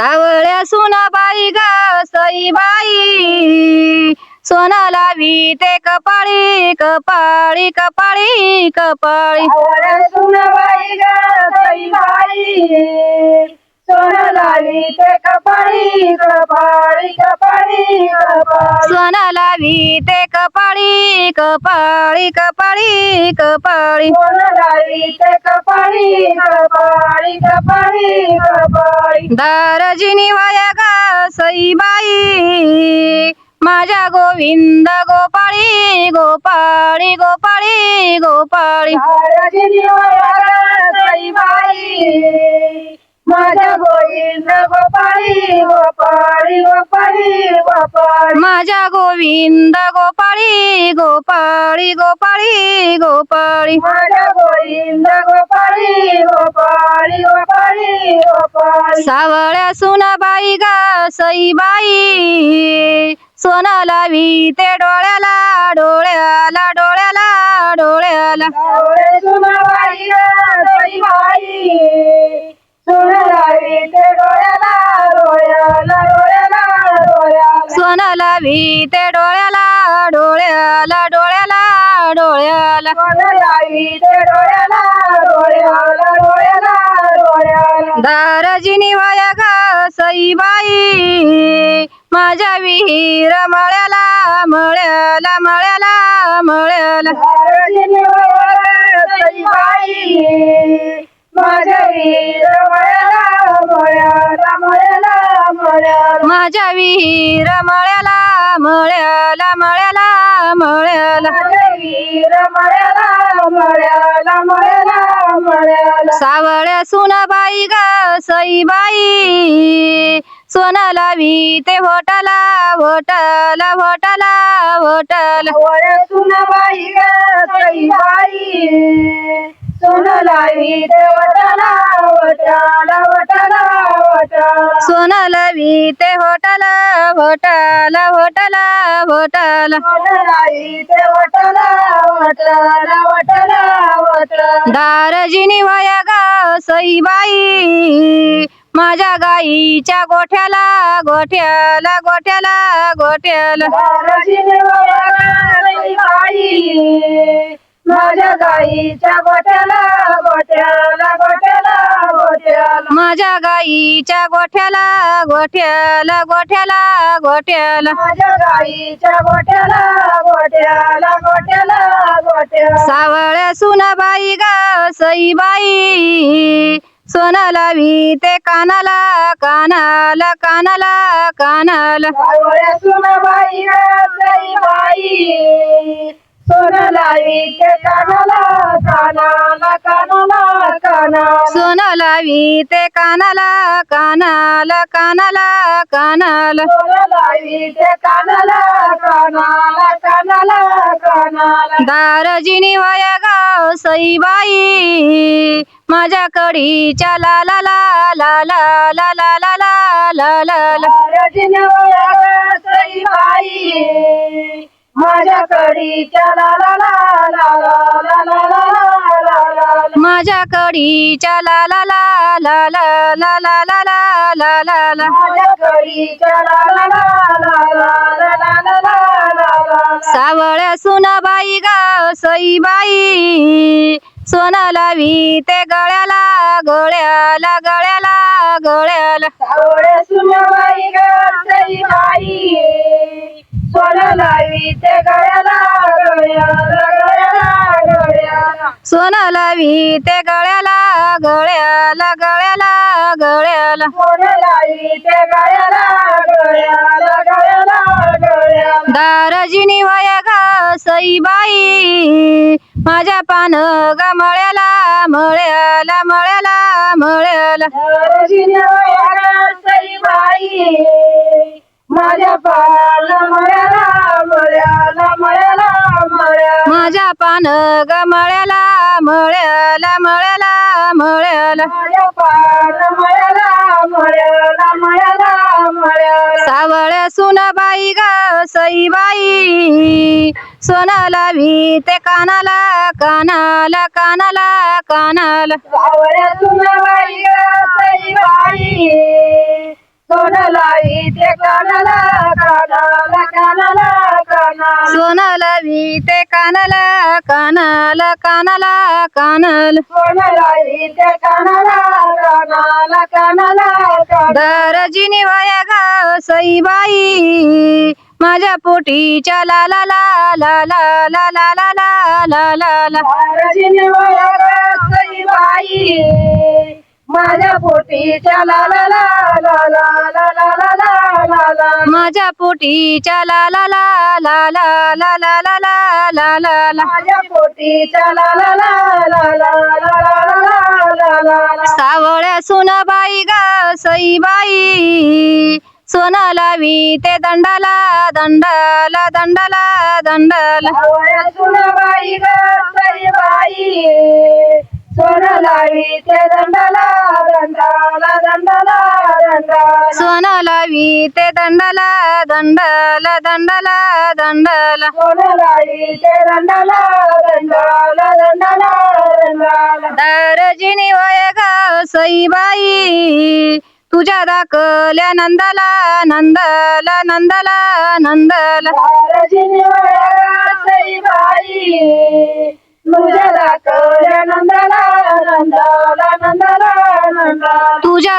सावळ्या सुनाबाई ग सईबाई. सोना लावी ते कपाळी कपाळी कपाळी कपाळी. सुनबाई ग बाई सोन लावी ते कपाळी कपाळी कपाळी. सोना लावी ते कपाळी कपाळी कपाळी कपाळी कपाळी कपाळी कपाळी कपाळी दारजिनी वया ग सईबाई माझ्या गोविंद गोपाळी गोपाळी गोपाळी गोपाळी. रजनी बाई. माझ्या गोविंद गोपाळी गोपाळी गोपाळी. गोपाळी माझ्या गोविंद गोपाळी गोपाळी गोपाळी गोपाळी. माझ्या गोविंद गोपाळी गोपाळी गोपाळी गोपाळी. सावळ्या सुनाबाई ग सईबाई. सोना लावी ते डोळ्याला डोळ्याला जिनी वाया घा सईबाई. माझ्या विहीर मळ्याला मळ्याला मळ्याला मळ्याला. माझ्या विहीर मळ्याला मळ्याला मळ्याला मळ्याला. माझ्या वीर मळ्याला मळ्याला मळ्याला मळ्याला. सावळ्या सुनाबाई ग सईबाई. सोना लावी ते होटाला होटाला होटाला होटाला सुनबाई बाई सोन लाई ते वटाला वटाला वटाला ते होटाला होटाला होटाला होटाला सोन लाई ते वटाला वटाला वटाला वटाला दारजिनी वया ग सईबाई माझ्या गाईच्या गोठ्याला गोठ्याला गोठ्याला गोठ्याला. माझ्या गाईच्या गोट्याला गोट्याला गोट्याला गोट्याला माझ्या गाईच्या गोठ्याला गोठ्याला गोठ्याला गोठ्याला. माझ्या गाईच्या गोट्याला गोट्याला गोट्याला सावळ्या सुनाबाई ग सईबाई. सोना लावी ते कानाला कानाला कानाला कानाला. सावळ्या सुनबाई बाई सोन ते कानाला कानाला कानाला कानाला. सोना लावी ते कानाला कानाला कानाला कानाला. सोन लाई ते कानाला कानाला कानाला कानाला. दारजिनी वया ग सईबाई माझ्या कडीच्या ला ला ला ला ला ला कडीच्या ला ला ला ला ला ला ला ला ला ला ला. माझ्या कडीच्या ला ला ला ला ला ला ला ला ला ला ला ला माझ्या कडीच्या ला ला ला ला ला ला ला ला. सावळ्या सुनाबाई ग सईबाई सोना लावी ते गळ्याला गळ्याला गळ्याला गळ्याला सावळे सुनबाई ग सई बाई सोन लावी ते गळ्याला गळ्याला गळ्याला गळ्याला. सोना लावी ते गळ्याला गळ्याला गळ्याला गळ्याला लावी ते गळ्याला गळ्याला गळ्याला गळ्याला दारजिनी वया सईबाई. माझ्या पान ग मळ्याला मळ्याला मळ्याला मळ्याला. सई माझ्या पाला मळ्याला मळ्याला मळ्याला मळ्याला. माझ्या पान ग मळ्याला मळ्याला मळ्याला मळ्याला. माझ्या मळ्याला मळ्याला मळ्याला मळ्याला. सावळ्या सुनाबाई ग सईबाई. सोना लावी ते कानाला कानाला कानाला कानाला. सावळ्या सुनबाई ग सोन लावीते कानाला कानाला कानाला कानाला सोनं लावीते कानाला कानाला कानाला कानाल लावीते कानाला कानाला कानाला कानाला दरजिनी वया गा सईबाई माझ्या पोटीच्या ला ला ला ला ला ला ला ला ला ला ला ला महाराजीने वयाची बाई माझ्या पोटीच्या ला ला ला ला ला ला ला ला ला ला ला माझ्या पोटीच्या ला ला ला ला ला ला ला ला ला ला ला ला माझ्या पोटीच्या ला ला ला ला ला ला ला ला ला ला सावळ्या सुनबाई गा सईबाई सोनं लावी ते दंडाला दंडाला दंडाला दंडाला आवया सुनबाई ग बाई सोन लावी ते दंडाला दंडाला दंडाला दंडाला. सोनं लावी ते दंडाला दंडाला दंडाला दंडाला. सोन लावी ते दंडाला दंडाला दंडाला दंडाला. दारजिनी वय गा सईबाई तुझ्या दाखल्या नंदाला नंदाला नंदाला नंदाला. महाराजीने वयाची बाई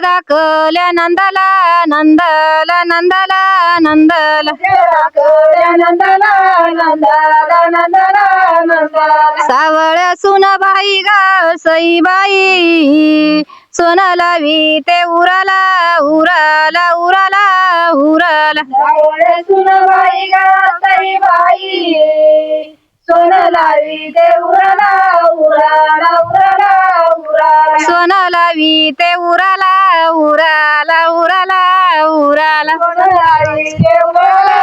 दाखवल्या नंदाला नंदला नंदाला नंदला. नंदाला नंदाला नंदाला सावळ्या सुनबाई गाव सईबाई. सोनाला वी ते उरला उरला उराला उराला. सोन लावी ते उराला उराला उराला. उराला सोनं लावी ते उराला उराला उराला. उराला सोन लावी ते उराला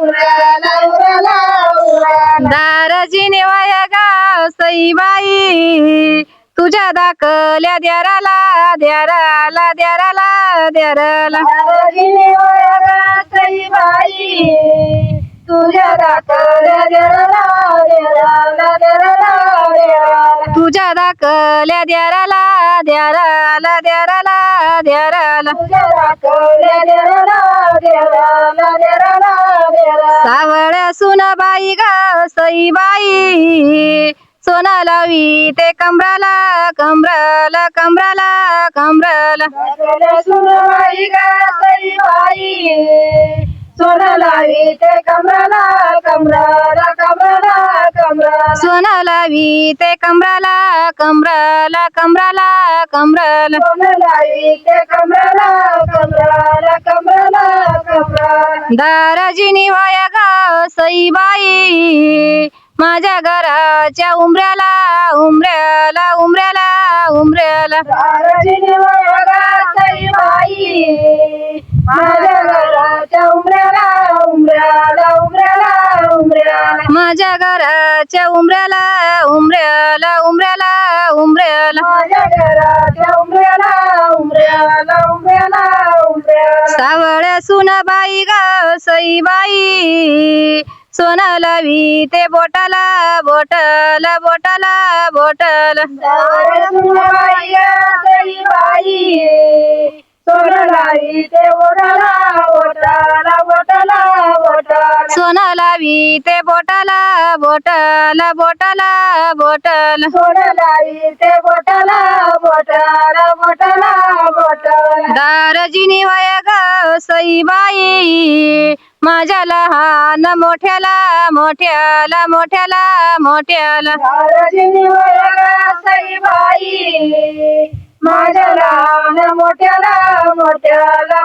उराला उराला. उराला दारजिनी वया गा सईबाई. तुझ्या दाखल्या द्याराला द्याराला द्याराला द्याराला. दादागिरी वया गाताई बाई तुझ्या दाखवल्या देराला देराला देराला देराला तुझ्या दाखल्या द्याराला द्याराला द्याराला द्याराला. तुझ्या दाखवल्या देराला देराला देराला देराला सावळ्या सईबाई सोना लावी ते कमराला कमराला कमराला कमराला. सुनबाई गाताई बाई. ते कमराला कमराला कमराला कमराला. सोना लावी ते कमराला कमराला कमराला कमराला. सोन लावी ते कमराला कमराला कमराला कमराला. दाराजिनी वाया गा सईबाई. माझ्या घराच्या उमऱ्याला उमऱ्याला उमऱ्याला उमऱ्याला माझ्या घराच्या उमऱ्याला उमऱ्याला उमऱ्याला उमऱ्याला सावळ्या सुनबाई गा सईबाई सोनं लावी ते बोटाला बोटाला बोटाला बोटाला. बाई गाताई बाई सोन लाई ते बोटाला बोटाला बोटाला बोटाला. सोन लाई ते बोटाला बोटाला बोटाला बोटाला. दारजिनी वय ग सईबाई माझ्या लहान मोठ्याला मोठ्याला मोठ्याला मोठ्याला. बाई माझ्या लहान मोठ्याला मोठ्याला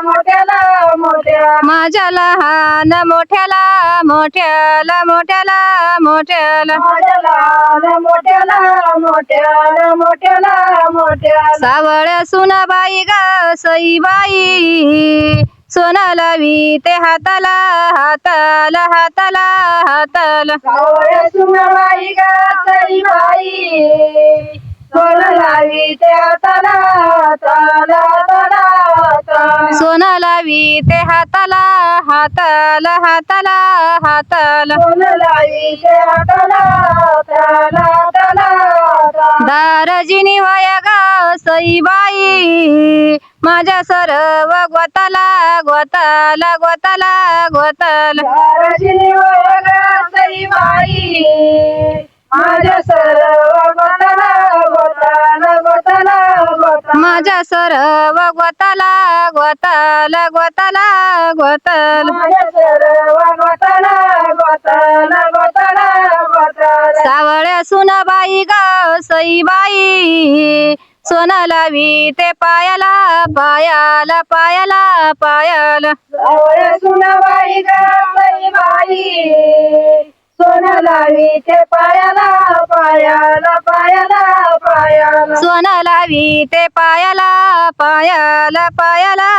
माझ्या लहान मोठ्याला मोठ्याला मोठ्याला मोठ्याला. माझ्या लहान मोठ्याला मोठ्याला मोठ्याला मोठ्याला. सावळ्या सुनबाई ग सईबाई. सोनं लावी ते हाताला हाताला हाताला हाताला. सावळ्या सुनबाई गाताई बाई सोन लावी ते हाताला हाताला हाताला सोनं लावी ते हाताला हाताला हाताला हाताला. सोन लावी ते हाताला हाताला हाताला हाताला दारजिनी वया गा सईबाई माझ्या सर्व गोताला गोताला गोताला गोताला. सईबाई माझ्या सर्व गोताला गोताला गोताला गोताला. माझ्या सर्व गोताला गोताला गोताला गोताला. माझ्या सर्व गोताला गोताला गोताला गोताला. सावळ्या सुनाबाई ग सईबाई. सोनं लावी ते पायाला पायाला पायाला पायाला. आवळे सुनाबाई ग सईबाई. सोनं लावी ते पायाला पायाला पायाला पायाला. सोनं लावी ते पायाला पायाला पायाला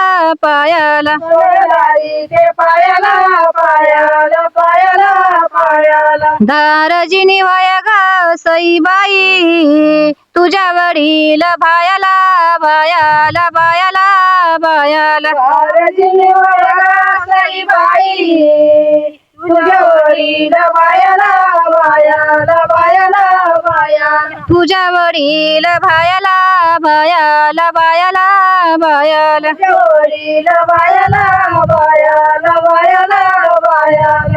पायाला. सोनं लावी ते पायाला पायाला पायाला पायाला. दारजिनी वय ग सईबाई तुझ्या वडील भायाला भायाला बायाला भारतीने वळगा सईबाई तुझ्या वडील बायाला बायाला बायाला बायाला तुझ्या वडील भायाला भायाला बायाला बायाला